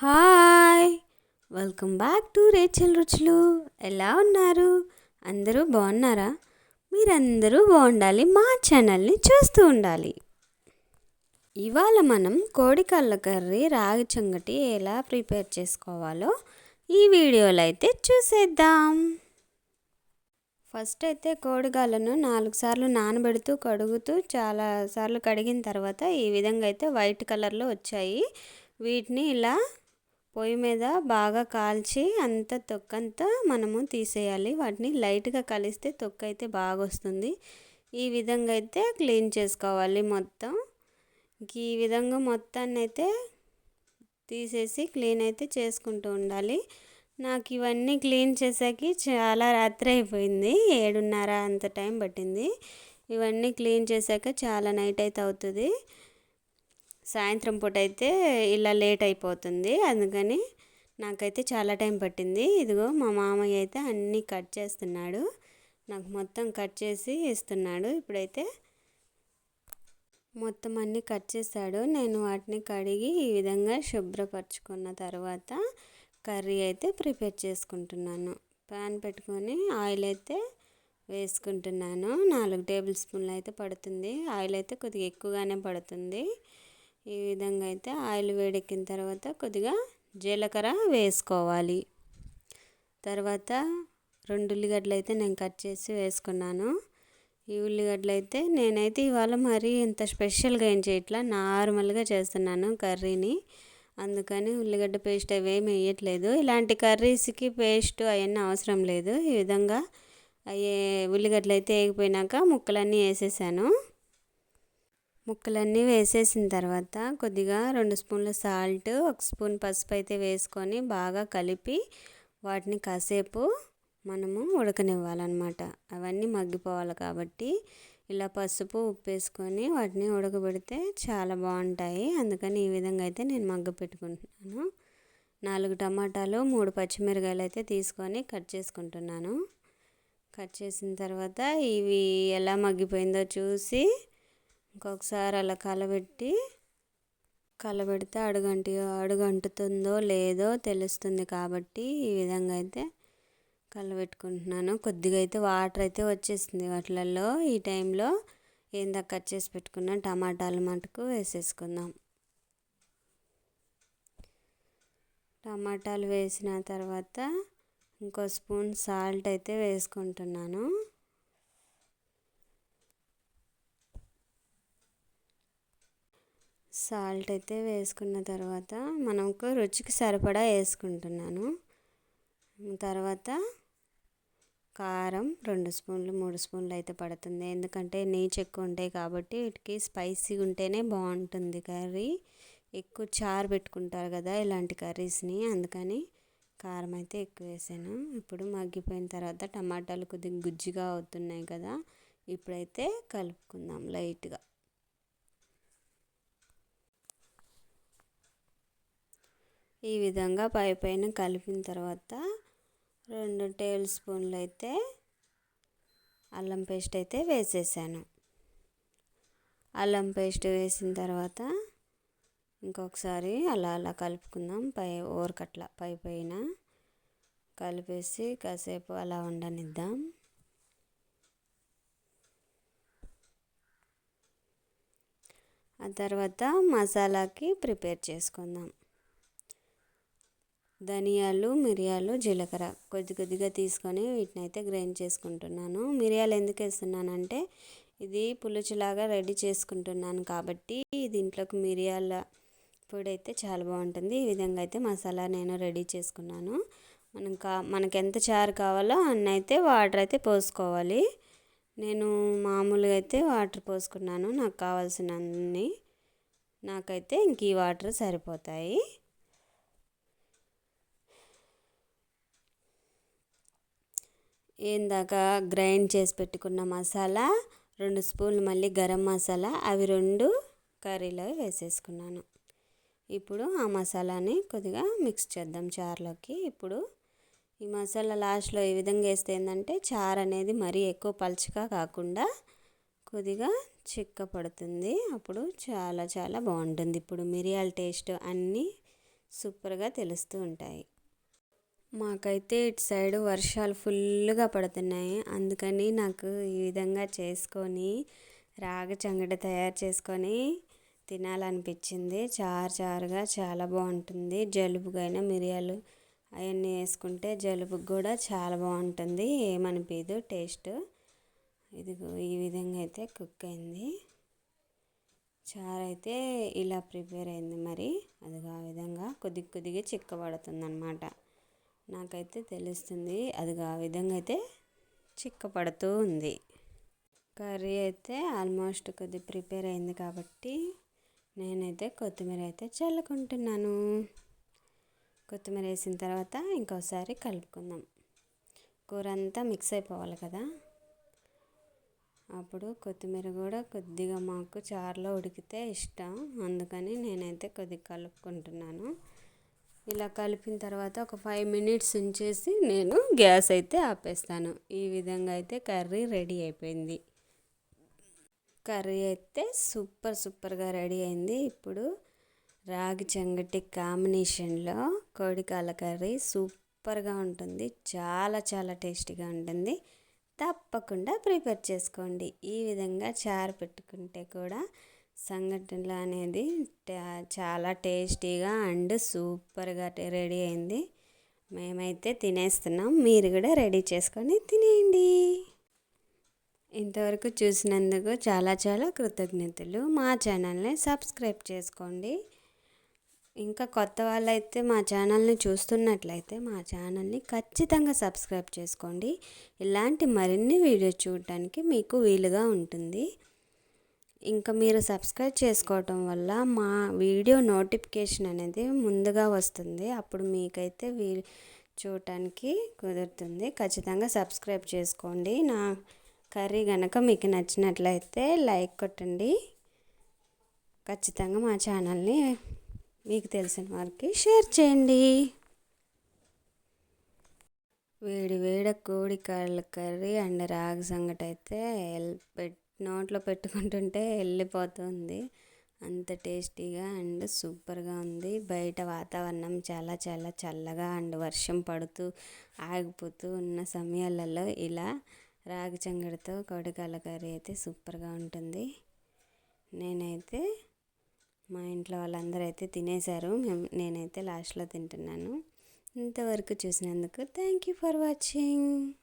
Hi! Welcome back to Rachel రుచులు. ఎలా ఉన్నారు? అందరూ బాగున్నారా? మీరందరూ బాగుండాలి మా ఛానల్ని చూస్తూ ఉండాలి. ఇవాళ మనం కోడికల్ల కర్రీ రాగి చంగటి ఎలా ప్రిపేర్ చేసుకోవాలో ఈ వీడియోలో అయితే చూసేద్దాం. ఫస్ట్ అయితే కోడిగాలను నాలుగు సార్లు నానబెడుతూ కడుగుతూ చాలా సార్లు కడిగిన తర్వాత ఈ విధంగా అయితే వైట్ కలర్లో వచ్చాయి. వీటిని ఇలా పొయ్యి మీద బాగా కాల్చి అంత తొక్కంతా మనము తీసేయాలి. వాటిని లైట్గా కలిస్తే తొక్క అయితే బాగా వస్తుంది ఈ విధంగా అయితే క్లీన్ చేసుకోవాలి మొత్తం. ఈ విధంగా మొత్తాన్ని అయితే తీసేసి క్లీన్ అయితే చేసుకుంటూ ఉండాలి. నాకు ఇవన్నీ క్లీన్ చేసాకి చాలా రాత్రి అయిపోయింది ఏడున్నర అంత టైం పట్టింది. ఇవన్నీ క్లీన్ చేశాక చాలా నైట్ అయితే అవుతుంది. సాయంత్రం పూట అయితే ఇలా లేట్ అయిపోతుంది. అందుకని నాకైతే చాలా టైం పట్టింది. ఇదిగో మా మామయ్య అయితే అన్నీ కట్ చేస్తున్నాడు. నాకు మొత్తం కట్ చేసి ఇస్తున్నాడు. ఇప్పుడైతే మొత్తం అన్నీ కట్ చేశాడు. నేను వాటిని కడిగి ఈ విధంగా శుభ్రపరచుకున్న తర్వాత కర్రీ అయితే ప్రిపేర్ చేసుకుంటున్నాను. ప్యాన్ పెట్టుకొని ఆయిల్ అయితే వేసుకుంటున్నాను. నాలుగు టేబుల్ స్పూన్లు అయితే పడుతుంది. ఆయిల్ అయితే కొద్దిగా ఎక్కువగానే పడుతుంది. ఈ విధంగా అయితే ఆయిల్ వేడెక్కిన తర్వాత కొద్దిగా జీలకర్ర వేసుకోవాలి. తర్వాత రెండు ఉల్లిగడ్డలు అయితే నేను కట్ చేసి వేసుకున్నాను. ఈ ఉల్లిగడ్డలు అయితే నేనైతే ఇవాళ మరీ ఇంత స్పెషల్గా ఏం చేయట్లా నార్మల్గా చేస్తున్నాను కర్రీని. అందుకని ఉల్లిగడ్డ పేస్ట్ అవి ఏమి వేయట్లేదు. ఇలాంటి కర్రీస్కి పేస్ట్ అవన్నీ అవసరం లేదు. ఈ విధంగా అయ్యే ఉల్లిగడ్డలు అయితే వేగిపోయినాక ముక్కలన్నీ వేసేసాను. ముక్కలన్నీ వేసేసిన తర్వాత కొద్దిగా రెండు స్పూన్ల సాల్ట్ ఒక స్పూన్ పసుపు అయితే వేసుకొని బాగా కలిపి వాటిని కాసేపు మనము ఉడకనివ్వాలన్నమాట. అవన్నీ మగ్గిపోవాలి కాబట్టి ఇలా పసుపు ఉప్పు వేసుకొని వాటిని ఉడకబెడితే చాలా బాగుంటాయి. అందుకని ఈ విధంగా అయితే నేను మగ్గ పెట్టుకుంటున్నాను. నాలుగు టమాటాలు మూడు పచ్చిమిరకాయలు అయితే తీసుకొని కట్ చేసుకుంటున్నాను. కట్ చేసిన తర్వాత ఇవి ఎలా మగ్గిపోయిందో చూసి ఇంకొకసారి అలా కలబెట్టి కలబెడితే అడుగంటి అడుగంటుతుందో లేదో తెలుస్తుంది కాబట్టి ఈ విధంగా అయితే కలబెట్టుకుంటున్నాను. కొద్దిగా అయితే వాటర్ అయితే వచ్చేసింది వాటిలలో. ఈ టైంలో ఏందా కట్ చేసి పెట్టుకున్న టమాటాలు మటుకు వేసేసుకుందాం. టమాటాలు వేసిన తర్వాత ఇంకో స్పూన్ సాల్ట్ అయితే వేసుకుంటున్నాను. సాల్ట్ అయితే వేసుకున్న తర్వాత మనకు రుచికి సరిపడా వేసుకుంటున్నాను. తర్వాత కారం రెండు స్పూన్లు మూడు స్పూన్లు అయితే పడుతుంది. ఎందుకంటే నీచు ఎక్కువ ఉంటాయి కాబట్టి వీటికి స్పైసీగా ఉంటేనే బాగుంటుంది కర్రీ. ఎక్కువ చారు పెట్టుకుంటారు కదా ఇలాంటి కర్రీస్ని. అందుకని కారం అయితే ఎక్కువ వేసాను. ఇప్పుడు మగ్గిపోయిన తర్వాత టమాటాలు కొద్దిగా గుజ్జుగా అవుతున్నాయి కదా ఇప్పుడైతే కలుపుకుందాం లైట్గా. ఈ విధంగా పై పైన కలిపిన తర్వాత రెండు టేబుల్ స్పూన్లు అయితే అల్లం పేస్ట్ అయితే వేసేసాను. అల్లం పేస్ట్ వేసిన తర్వాత ఇంకొకసారి అలా అలా కలుపుకుందాం. పై ఊరకట్ల పై పైన కలిపేసి కాసేపు అలా ఉండనిద్దాం. ఆ తర్వాత మసాలాకి ప్రిపేర్ చేసుకుందాం. ధనియాలు మిరియాలు జీలకర్ర కొద్ది కొద్దిగా తీసుకొని వీటిని అయితే గ్రైండ్ చేసుకుంటున్నాను. మిరియాలు ఎందుకు వేస్తున్నానంటే ఇది పులుచులాగా రెడీ చేసుకుంటున్నాను కాబట్టి దీంట్లోకి మిరియాల పొడి అయితే చాలా బాగుంటుంది. ఈ విధంగా అయితే మసాలా నేను రెడీ చేసుకున్నాను. మనం కా మనకు ఎంత చారు కావాలో అన్న అయితే వాటర్ అయితే పోసుకోవాలి. నేను మామూలుగా అయితే వాటర్ పోసుకున్నాను. నాకు కావాల్సిన అన్ని నాకైతే ఇంక ఈ వాటర్ సరిపోతాయి. ఇందాక గ్రైండ్ చేసి పెట్టుకున్న మసాలా రెండు స్పూన్లు మళ్ళీ గరం మసాలా అవి రెండు కర్రీలో వేసేసుకున్నాను. ఇప్పుడు ఆ మసాలాని కొద్దిగా మిక్స్ చేద్దాం చారులోకి. ఇప్పుడు ఈ మసాలా లాస్ట్లో ఈ విధంగా వేస్తే ఏంటంటే చారు అనేది మరీ ఎక్కువ పలుచగా కాకుండా కొద్దిగా చిక్క పడుతుంది. అప్పుడు చాలా చాలా బాగుంటుంది. ఇప్పుడు మిరియాల టేస్ట్ అన్నీ సూపర్గా తెలుస్తూ ఉంటాయి. మాకైతే ఇటు సైడ్ వర్షాలు ఫుల్గా పడుతున్నాయి. అందుకని నాకు ఈ విధంగా చేసుకొని రాగి చంగట తయారు చేసుకొని తినాలనిపించింది. చారు చారుగా చాలా బాగుంటుంది. జలుబుకైనా మిరియాలు అవన్నీ వేసుకుంటే జలుబుకి కూడా చాలా బాగుంటుంది. ఏమనిపించదు టేస్ట్. ఇదిగో ఈ విధంగా అయితే కుక్ అయింది. చారు అయితే ఇలా ప్రిపేర్ అయింది మరి. అది ఆ విధంగా కొద్ది కొద్దిగా చిక్కబడుతుంది అనమాట నాకైతే తెలుస్తుంది. అది ఆ విధంగా అయితే చిక్కపడుతూ ఉంది. కర్రీ అయితే ఆల్మోస్ట్ కొద్ది ప్రిపేర్ అయింది కాబట్టి నేనైతే కొత్తిమీర అయితే చల్లుకుంటున్నాను. కొత్తిమీర వేసిన తర్వాత ఇంకోసారి కలుపుకుందాం. కూర అంతా మిక్స్ అయిపోవాలి కదా. అప్పుడు కొత్తిమీర కూడా కొద్దిగా మాకు చారులో ఉడికితే ఇష్టం. అందుకని నేనైతే కొద్దిగా కలుపుకుంటున్నాను. ఇలా కలిపిన తర్వాత ఒక ఫైవ్ మినిట్స్ ఉంచేసి నేను గ్యాస్ అయితే ఆపేస్తాను. ఈ విధంగా అయితే కర్రీ రెడీ అయిపోయింది. కర్రీ అయితే సూపర్ సూపర్గా రెడీ అయింది. ఇప్పుడు రాగి చెంగటి కాంబినేషన్లో కోడికాల కర్రీ సూపర్గా ఉంటుంది. చాలా చాలా టేస్టీగా ఉంటుంది. తప్పకుండా ప్రిపేర్ చేసుకోండి. ఈ విధంగా చారు పెట్టుకుంటే కూడా సంఘటనలు అనేది చాలా టేస్టీగా అండ్ సూపర్గా రెడీ అయింది. మేమైతే తినేస్తున్నాం. మీరు కూడా రెడీ చేసుకొని తినేయండి. ఇంతవరకు చూసినందుకు చాలా చాలా కృతజ్ఞతలు. మా ఛానల్ని సబ్స్క్రైబ్ చేసుకోండి. ఇంకా కొత్త వాళ్ళైతే మా ఛానల్ని చూస్తున్నట్లయితే మా ఛానల్ని ఖచ్చితంగా సబ్స్క్రైబ్ చేసుకోండి. ఇలాంటి మరిన్ని వీడియోస్ చూడటానికి మీకు వీలుగా ఉంటుంది. ఇంకా మీరు సబ్స్క్రైబ్ చేసుకోవటం వల్ల మా వీడియో నోటిఫికేషన్ అనేది ముందుగా వస్తుంది. అప్పుడు మీకైతే వీ చూడటానికి కుదురుతుంది. ఖచ్చితంగా సబ్స్క్రైబ్ చేసుకోండి. నా కర్రీ కనుక మీకు నచ్చినట్లయితే లైక్ కొట్టండి. ఖచ్చితంగా మా ఛానల్ని మీకు తెలిసిన వారికి షేర్ చేయండి. వేడి వేడ కోడి కర్రీ అండ్ రాగి సంగటి అయితే నోట్లో పెట్టుకుంటుంటే వెళ్ళిపోతుంది. అంత టేస్టీగా అండ్ సూపర్గా ఉంది. బయట వాతావరణం చాలా చాలా చల్లగా అండ్ వర్షం పడుతూ ఆగిపోతూ ఉన్న సమయాలలో ఇలా రాగి చంగడితో కోడికాల కర్రీ అయితే సూపర్గా ఉంటుంది. నేనైతే మా ఇంట్లో వాళ్ళందరూ అయితే తినేశారు. మేము నేనైతే లాస్ట్లో తింటున్నాను. ఇంతవరకు చూసినందుకు థ్యాంక్ యూ ఫర్ వాచింగ్.